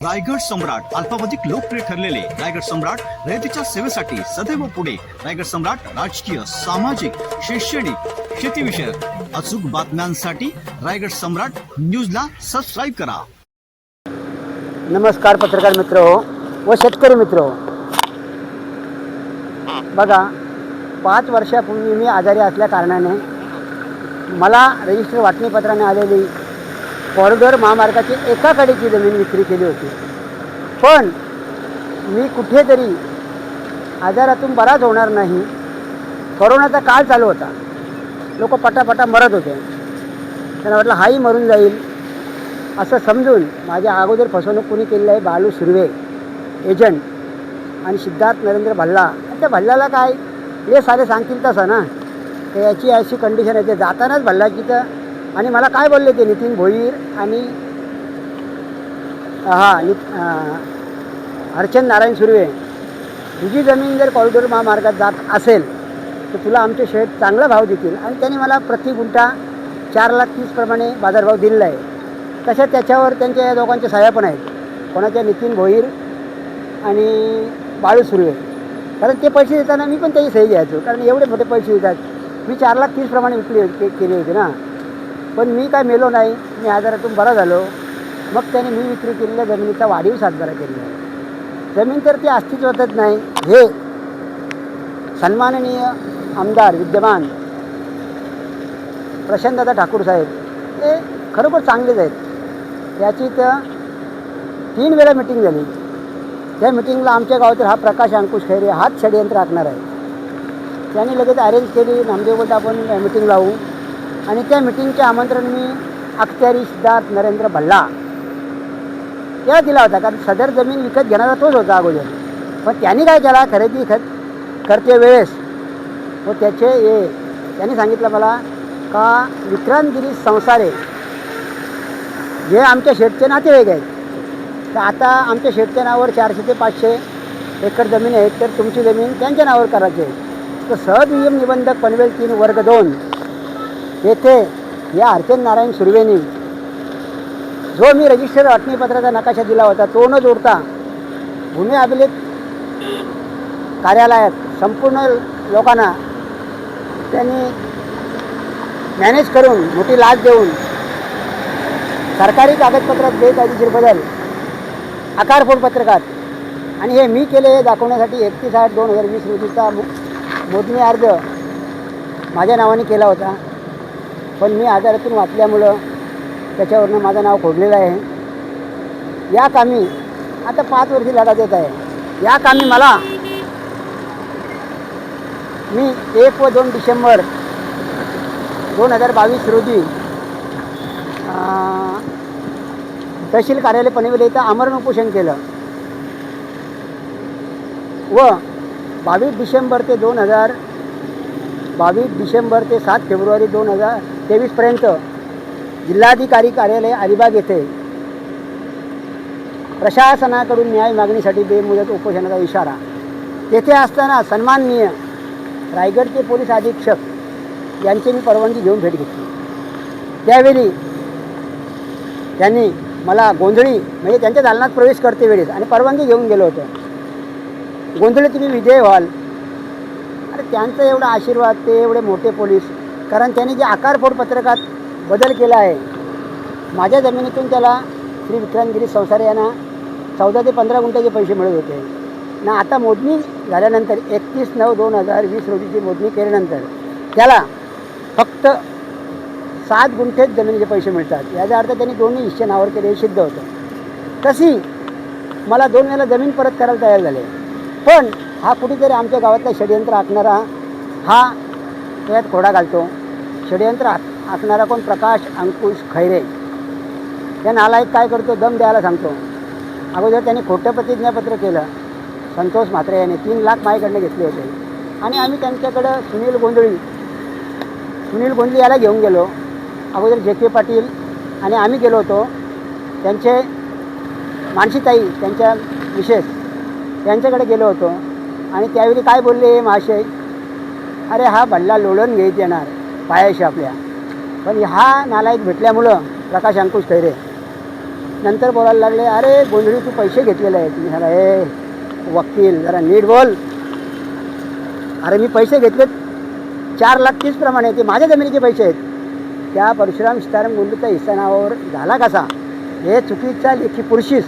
रायगड सम्राट अल्पावधिक लोकप्रिय ठरलेले रायगड सम्राट रयतेच्या सेवेसाठी सदैव पुढे. रायगड सम्राट राजकीय सामाजिक शैक्षणिक शेतीविषयक अचूक बातम्यांसाठी रायगड सम्राट न्यूजला सबस्क्राईब करा. नमस्कार पत्रकार मित्र हो व शेतकरी मित्र हो. बघा पाच वर्षापूर्वी मी आजारी असल्या कारणाने मला रजिस्टर वाटणीपत्राने आलेली कॉरिडॉर महामार्गाची एका कडेची जमीन विक्री केली होती. पण मी कुठेतरी आजारातून बराच होणार नाही. करोनाचा काळ चालू होता. लोक पटापटा मरत होते. त्यांना वाटलं हाही मरून जाईल. असं समजून माझ्या अगोदर फसवणूक कोणी केलेलं आहे बालू सुर्वे एजंट आणि सिद्धार्थ नरेंद्र भल्ला. आणि त्या भल्ल्याला काय? हे सारे सांगतील तसं ना? तर याची अशी कंडिशन आहे. ते जातानाच भल्लाची तर आणि मला काय बोलले ते नितीन भोईर आणि हां नि हरचंद नारायण सुर्वे तुझी जमीन जर कॉरिडॉर महामार्गात जात असेल तर तुला आमचे शेत चांगला भाव देतील. आणि त्यांनी मला प्रति गुंठा चार लाख तीसप्रमाणे बाजारभाव दिलेला आहे. तशा त्याच्यावर त्यांच्या या दोघांच्या सह्या पण आहेत. कोणाच्या नितीन भोईर आणि बाळू सुर्वे. कारण ते पैसे देताना मी पण त्याची सही घ्यायचो. कारण एवढे मोठे पैसे देतात. मी चार लाख तीसप्रमाणे विकली होती केली होती ना. पण मी काय मेलो नाही मी आजारातून बरा झालो. मग त्याने मी विक्री केलेल्या जमिनीचा वाढीव सातबारा केलेला आहे. जमीन तर ती अस्तित्वातच नाही. हे सन्माननीय आमदार विद्यमान प्रशांतदादा ठाकूर साहेब हे खरोखर चांगलेच आहेत. याची तर तीन वेळा मिटिंग झाली. त्या मिटिंगला आमच्या गावातील हा प्रकाश अंकुश खैरे हाच षडयंत्र आखणार आहे. त्यांनी लगेच अरेंज केली नामदेव बोलता आपण मिटिंग लावू आणि त्या मिटिंगचे आमंत्रण मी अख्त्यारी सिद्धार्थ नरेंद्र भल्ला त्याला दिला होता. कारण सदर जमीन विकत घेणारा तोच होता अगोदर. पण त्यांनी काय केला? खरेदी खत करते वेळेस. व त्याचे हे त्यांनी सांगितलं मला का विक्रांतगिरी संसारे जे आमच्या शेटचे नातेवाईक आहेत. तर आता आमच्या शेटच्या नावावर चारशे ते पाचशे एकर जमीन आहे तर तुमची जमीन त्यांच्या नावावर करायची आहे. तर सहनियम निबंधक पनवेल तीन वर्ग दोन येथे या हरचंद नारायण सुर्वेनी. जो मी रजिस्टर अटणीपत्राचा नकाशा दिला होता तो न जोडता भूमी अभिलेख कार्यालयात संपूर्ण लोकांना त्यांनी मॅनेज करून मोठी लाच देऊन सरकारी कागदपत्रात बेकायदेशीर बदल आकारफोड पत्रकात. आणि हे मी केले हे दाखवण्यासाठी एकतीस आठ दोन हजार वीस रोजीचा मोजणी अर्ज माझ्या नावाने केला होता. पण मी आजारातून वाचल्यामुळं त्याच्यावरनं माझं नाव खोडलेलं आहे. या कामी आता पाच वर्षी लढा देत आहे. या कामी मला मी एक व दोन डिसेंबर दोन हजार बावीस रोजी तहसील कार्यालय पनवेल इथं आमरण उपोषण केलं. व बावीस डिसेंबर ते दोन हजार बावीस डिसेंबर ते सात फेब्रुवारी दोन हजार तेवीसपर्यंत जिल्हाधिकारी कार्यालय अलिबाग येथे प्रशासनाकडून न्याय मागणीसाठी बेमुदत उपोषणाचा इशारा. तेथे असताना सन्माननीय रायगडचे पोलीस अधीक्षक यांची मी परवानगी घेऊन भेट घेतली. त्यावेळी त्यांनी मला गोंधळी म्हणजे त्यांच्या दालनात प्रवेश करते वेळेस आणि परवानगी घेऊन गेलो होतो. गोंधळी तुम्ही विजय व्हाल तर त्यांचं एवढा आशीर्वाद ते एवढे मोठे पोलीस. कारण त्यांनी जे आकारफोड पत्रकात बदल केला आहे माझ्या जमिनीतून त्याला श्री विक्रांतगिरी संसार यांना चौदा ते पंधरा गुंठ्याचे पैसे मिळत होते. ना आता मोजणी झाल्यानंतर एकतीस नऊ दोन हजार वीस रोजीची मोजणी केल्यानंतर त्याला फक्त सात गुंठेच जमिनीचे पैसे मिळतात. याचा अर्थ त्यांनी दोन्ही हिस्से नावावर केले हे सिद्ध होतं. तशी मला दोन वेळेला जमीन परत करायला तयार झाले. पण हा कुठेतरी आमच्या गावातला षडयंत्र आखणारा हा त्यात खोडा घालतो. षडयंत्र आखणारा कोण? प्रकाश अंकुश खैरे. या नालायक काय करतो? दम द्यायला सांगतो. अगोदर त्यांनी खोटं प्रतिज्ञापत्र केलं. संतोष म्हात्रे याने तीन लाख माझ्याकडनं घेतले होते. आणि आम्ही त्यांच्याकडं सुनील गोंधळी सुनील गोंधळी याला घेऊन गेलो. अगोदर जे के पाटील आणि आम्ही गेलो होतो. त्यांचे मानसीताई त्यांच्या विशेष त्यांच्याकडे गेलो होतो. आणि त्यावेळी काय बोलले हे महाशय अरे हा भल्ला लोळून घेत येणार पायाशी आपल्या. पण हा नालायक भेटल्यामुळं प्रकाश अंकुश खैरे. नंतर बोलायला लागले अरे गोंधळी तू पैसे घेतलेले आहेत. मी झाला हे वकील जरा नीट बोल. अरे मी पैसे घेतले चार लाख तीस प्रमाणे ते माझ्या जमिनीचे पैसे आहेत. त्या परशुराम सीताराम गोंधळीचा हिस्सा नावावर झाला कसा? हे चुकीचा लेखी पुरुषीस.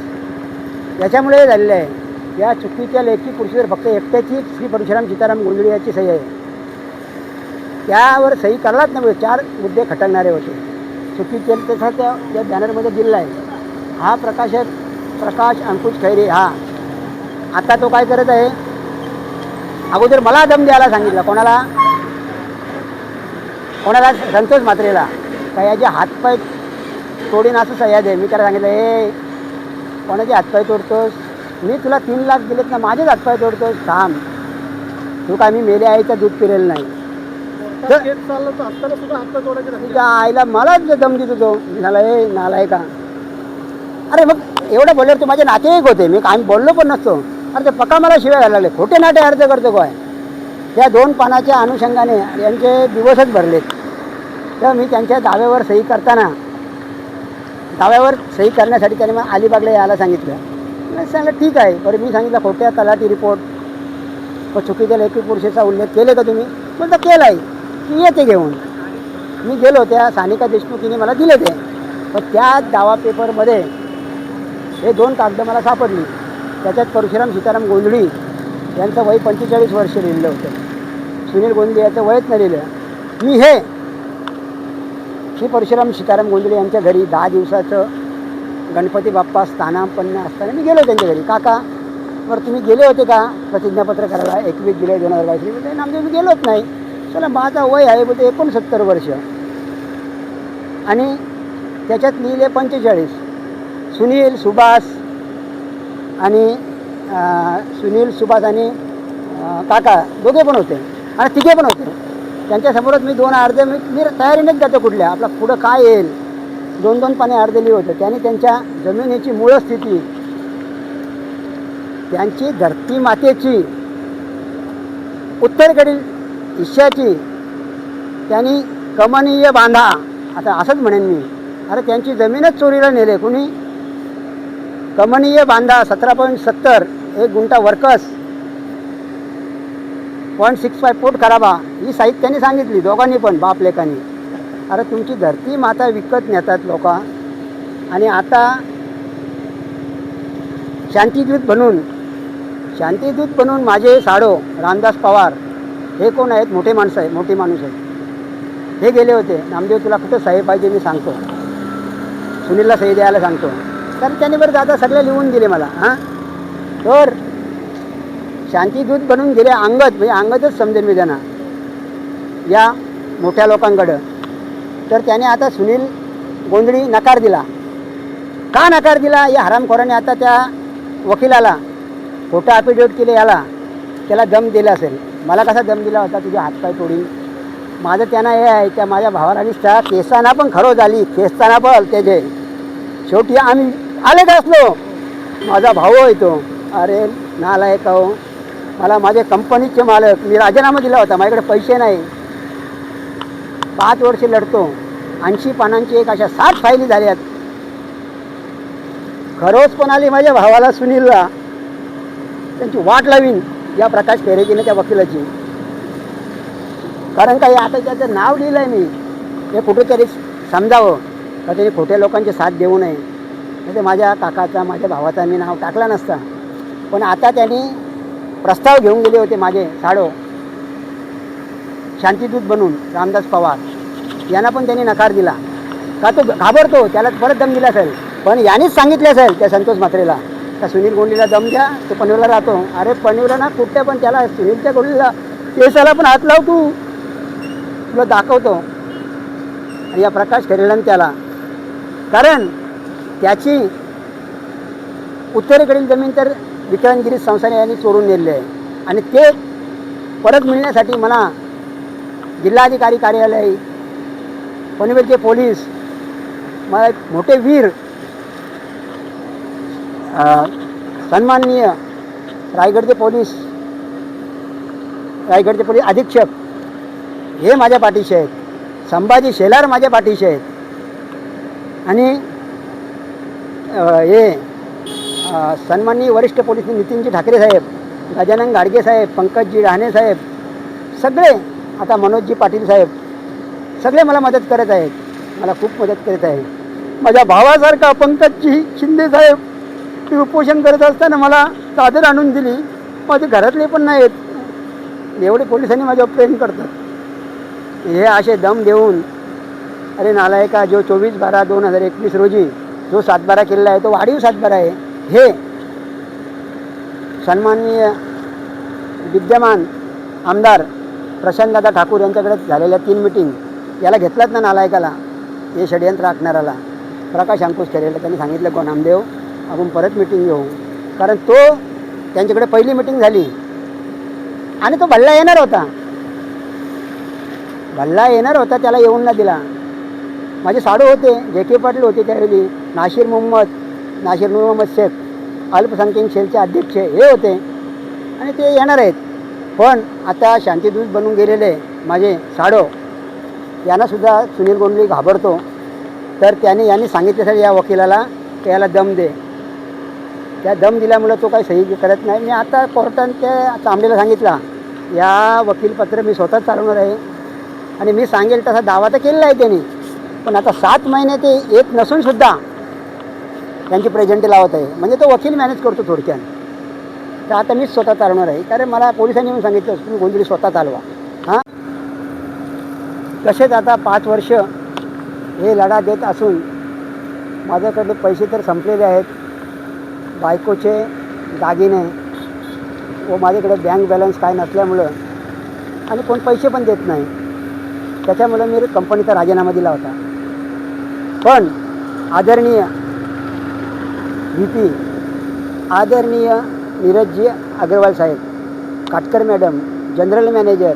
याच्यामुळे हे झालेलं आहे. या चुकीच्या लेखी पुरुषीवर फक्त एकट्याची श्री परशुराम सीताराम गोंधळी याची सही आहे. त्यावर सही करायलाच नव्हे म्हणजे चार मुद्दे खटकणारे होते. चुकीचे तसा त्या या बॅनरमध्ये दिलेला आहे. हा प्रकाश प्रकाश अंकुश खैरे हा. आता तो काय करत आहे? अगोदर मला दम द्यायला सांगितलं कोणाला? कोणाला? संतोष मात्रेला का याचे हातपाय तोडीन असं सह्या दे मी त्याला सांगितलं हे कोणाचे हातपाय तोडतोस? मी तुला तीन लाख दिलेत ना माझेच हातपाय तोडतोस थांब. तू काय मी मेले आईचं दूध पिरेल नाही. तर- चाललं सुद्धा नाही. तुझ्या आईला मलाच दम देत होतो ए नालाय का? अरे मग एवढं बोलल्यावर ते माझे नातेवाईक होते. मी आम्ही बोललो पण नसतो. अरे ते पक्का मला शिवाय घालायला लागले. खोटे नाटे अर्ज करतो काय? त्या दोन पानाच्या अनुषंगाने यांचे दिवसच भरलेत तर मी त्यांच्या दाव्यावर सही करताना दाव्यावर सही करण्यासाठी त्याने मग अलिबागला यायला सांगितलं. नाही सांगितलं ठीक आहे. बरं मी सांगितलं खोट्या तलाठी रिपोर्ट व चुकीच्या लेखी पुरुषाचा उल्लेख केले का तुम्ही? बोलतं केला आहे मी येते घेऊन. मी गेलो त्या सानिका देशमुखीने मला दिले ते. पण त्या दावा पेपरमध्ये हे दोन कागदं मला सापडली. त्याच्यात परशुराम सीताराम गोंधळी यांचं वय पंचेचाळीस वर्ष लिहिलं होतं. सुनील गोंधळी याचं वयच नाही लिहिलं. मी हे श्री परशुराम सीताराम गोंधळी यांच्या घरी दहा दिवसाचं गणपती बाप्पा स्थानापन्न असताना मी गेलो त्यांच्या घरी. काका बरं तुम्ही गेले होते का? प्रतिज्ञापत्र करायला? एकवीस जुलै दोन हजार बावीस बोलते नामदेव मी गेलोच नाही. चला माझा वय आहे बोलते एकोणसत्तर वर्ष. आणि त्याच्यात लिहिले पंचेचाळीस. सुनील सुभाष आणि सुनील सुभाष आणि काका दोघे पण होते. आणि तिघे पण होते. त्यांच्यासमोरच मी दोन अर्धे मी मी तयारीनेच जातो कुठल्या. आपला पुढं काय येईल? दोन दोन पाने अर्धे होते. त्याने त्यांनी त्यांच्या जमिनीची मूळ स्थिती त्यांची धरती मातेची उत्तरेकडील ईशाची त्यांनी कमनीय बांधा. आता असंच म्हणेन मी. अरे त्यांची जमीनच चोरीला नेले. कुणी? कमनीय बांधा सतरा पॉईंट सत्तर एक गुंठा वर्कस पॉईंट सिक्स फाय पोट खराबा. ही साहित्य त्यांनी सांगितली दोघांनी पण बाप लेखांनी अरे तुमची धरती माता विकत नेतात लोक. आणि आता शांतिदूत बनून शांतिदूत बनून माझे साडो रामदास पवार हे कोण आहेत? मोठे माणसं आहेत मोठे माणूस आहेत. हे गेले होते. नामदेव तुला कुठं सही पाहिजे मी सांगतो. सुनीलला सही द्यायला सांगतो. तर त्याने बरं दादा सगळे लिहून दिले मला हां? तर शांतिदूत बनून गेले अंगत म्हणजे अंगतच समजेल मी त्यांना या मोठ्या लोकांकडं. तर त्याने आता सुनील गोंधळी नकार दिला. का नकार दिला? या हरामखोराने आता त्या वकिलाला खोटं ॲफिडेविट केले याला त्याला दम दिला असेल. मला कसा दम दिला होता? तुझे हातपाय तोडीन. माझं त्यांना हे आहे त्या माझ्या भावाला त्या केसांना पण खरो झाली. केसताना पण त्याचे शेवटी आम्ही आले का असलो. माझा भाऊ आहे तो. अरे का हो मला माझे कंपनीचे मालक मी राजीनामा दिला होता. माझ्याकडे पैसे नाही. पाच वर्ष लढतो. ऐंशी पानांची एक अशा सात फायली झाल्यात खरोच पण आली माझ्या भावाला सुनीलला त्यांची वाट लावीन या प्रकाश फेरेजीने त्या वकिलाची. कारण काही आता त्याचं नाव लिहिलं आहे मी. हे कुठेतरी समजावं का तरी खोट्या लोकांची साथ देऊ नये. म्हणजे ते माझ्या काकाचा माझ्या भावाचा मी नाव टाकला नसता. पण आता त्यांनी प्रस्ताव घेऊन गेले होते माझे साडो. शांतीदूत बनून रामदास पवार. यांना पण त्यांनी नकार दिला. का तो घाबरतो त्याला परत दम दिला असेल. पण यांनीच सांगितलं असेल त्या संतोष म्हात्रेला का सुनील गोंडीला दम द्या तो पनवेलला राहतो. अरे पनवेलला ना कुठल्या पण त्याला सुनीलच्या गोंडीला केसाला पण हात लाव तू. तुला दाखवतो. आणि या प्रकाश खरेलन त्याला कारण त्याची उत्तरेकडील जमीन तर विक्रमगिरी संस्थाने यांनी चोरून नेलेली आहे. आणि ते परत मिळण्यासाठी मला जिल्हाधिकारी कार्यालय पनवेलचे पोलीस मला एक मोठे वीर सन्माननीय रायगडचे पोलीस रायगडचे पोलीस अधीक्षक हे माझ्या पाठीशी आहेत. संभाजी शेलार माझ्या पाठीशी आहेत. आणि हे सन्माननीय वरिष्ठ पोलीस नितीनजी ठाकरे साहेब गजानन गाडगे साहेब पंकजजी राहणे साहेब सगळे आता मनोजजी पाटील साहेब सगळे मला मदत करत आहेत. मला खूप मदत करत आहे माझ्या भावासारखा पंकजची शिंदे साहेब ती उपोषण करत असताना मला चादर आणून दिली. माझे घरातले पण नाहीत. एवढे पोलिसांनी माझ्यावर प्रेम करतात. हे असे दम देऊन अरे नालायका जो चोवीस बारा दोन हजार एकवीस रोजी जो सातबारा केलेला आहे तो वाढीव सातबारा आहे. हे सन्माननीय विद्यमान आमदार प्रशांतदादा ठाकूर यांच्याकडे झालेल्या तीन मिटिंग याला घेतलात ना नालायकाला हे षडयंत्र आखणाराला प्रकाश अंकुश केलेला त्यांनी सांगितलं गो नामदेव आपण परत मिटिंग घेऊ. कारण तो त्यांच्याकडे पहिली मिटिंग झाली. आणि तो भल्ला येणार होता. भल्ला येणार होता त्याला येऊन ना दिला. माझे साडू होते जे के पाटील होते त्यावेळी नाशिर मोहम्मद नाशिर मोहम्मद शेख अल्पसंख्याक सेलचे अध्यक्ष हे होते. आणि ते येणार आहेत. पण आता शांतीदूत बनून गेलेले माझे साडो. यांनासुद्धा सुनील गोंडली घाबरतो. तर त्याने यांनी सांगितल्यासाठी या वकिलाला की याला दम दे. त्या दम दिल्यामुळं तो काही सही करत नाही. मी आता कोर्टाने त्या तांबेला सांगितला या वकीलपत्र मी स्वतःच चालवणार आहे. आणि मी सांगेल तसा दावा तर केलेला आहे त्यांनी. पण आता सात महिने ते येत नसूनसुद्धा त्यांची प्रेझेंटी लावत आहे. म्हणजे तो वकील मॅनेज करतो थोडक्यात. तर आता मीच स्वतः चालवणार आहे. कारण मला पोलिसांनी येऊन सांगितलं तुम्ही गोंधळी स्वतः चालवा. तसेच आता पाच वर्ष हे लढा देत असून माझ्याकडे पैसे तर संपलेले आहेत. बायकोचे दागिने व माझ्याकडे बँक बॅलन्स काय नसल्यामुळं आणि कोण पैसे पण देत नाही. त्याच्यामुळं मी कंपनीचा राजीनामा दिला होता. पण आदरणीय व्ही पी आदरणीय नीरजजी अग्रवाल साहेब Katkar madam general manager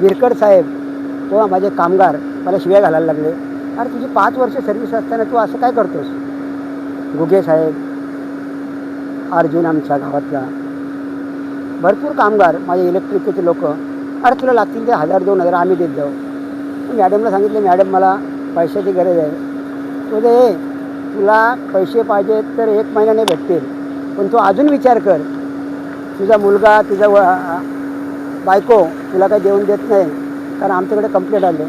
Virkar साहेब तेव्हा माझे कामगार मला शिव्या घालायला लागले. अरे तुझी पाच वर्ष सर्व्हिस असताना तू असं काय करतोस? गुगे साहेब अर्जुन आमच्या गावातला. भरपूर कामगार माझे इलेक्ट्रिकचे लोक. अरे तुला लागतील ते हजार दोन हजार आम्ही देत जाऊ. मॅडमला सांगितलं मॅडम मला पैशाची गरज आहे. तो दे तुला पैसे पाहिजे तर एक महिन्याने भेटतील पण तू अजून विचार कर. तुझा मुलगा तुझा व बायको तुला काही देऊन देत नाही. कारण आमच्याकडे कंप्लेंट आले.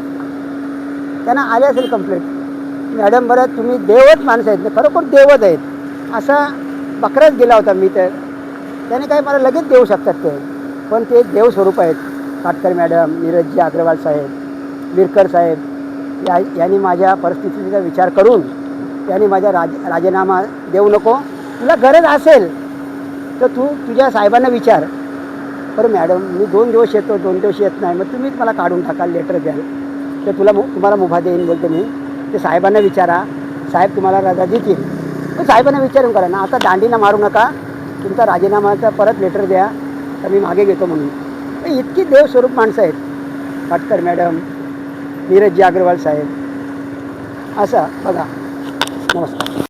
त्यांना आले असेल कंप्लेंट मॅडम बरं तुम्ही देवच माणसं आहेत. ना खरोखर देवच आहेत? असा बकराच गेला होता मी तर. त्याने काय मला लगेच देऊ शकतात ते. पण ते देव स्वरूप आहेत. काटकर मॅडम नीरजजी अग्रवाल साहेब विरकर साहेब या यांनी माझ्या परिस्थितीचा विचार करून त्यांनी माझ्या राज राजीनामा देऊ नको. तुला गरज असेल तर तू तुझ्या साहेबांना विचार. बरं मॅडम मी दोन दिवस येतो दोन दिवस येत नाही. मग तुम्हीच मला काढून टाकाल लेटर द्याल तर तुला तुम्हाला मुभा देईन बोलतो मी. ते साहेबांना विचारा. साहेब तुम्हाला रजा देतील. पण साहेबांना विचारून करा ना. आता दांडीला मारू नका. तुमचा राजीनामाचा परत लेटर द्या. तर मी मागे घेतो म्हणून. तर इतकी देवस्वरूप माणसं आहेत. पाटकर मॅडम नीरजजी अग्रवाल साहेब. असं बघा. नमस्कार.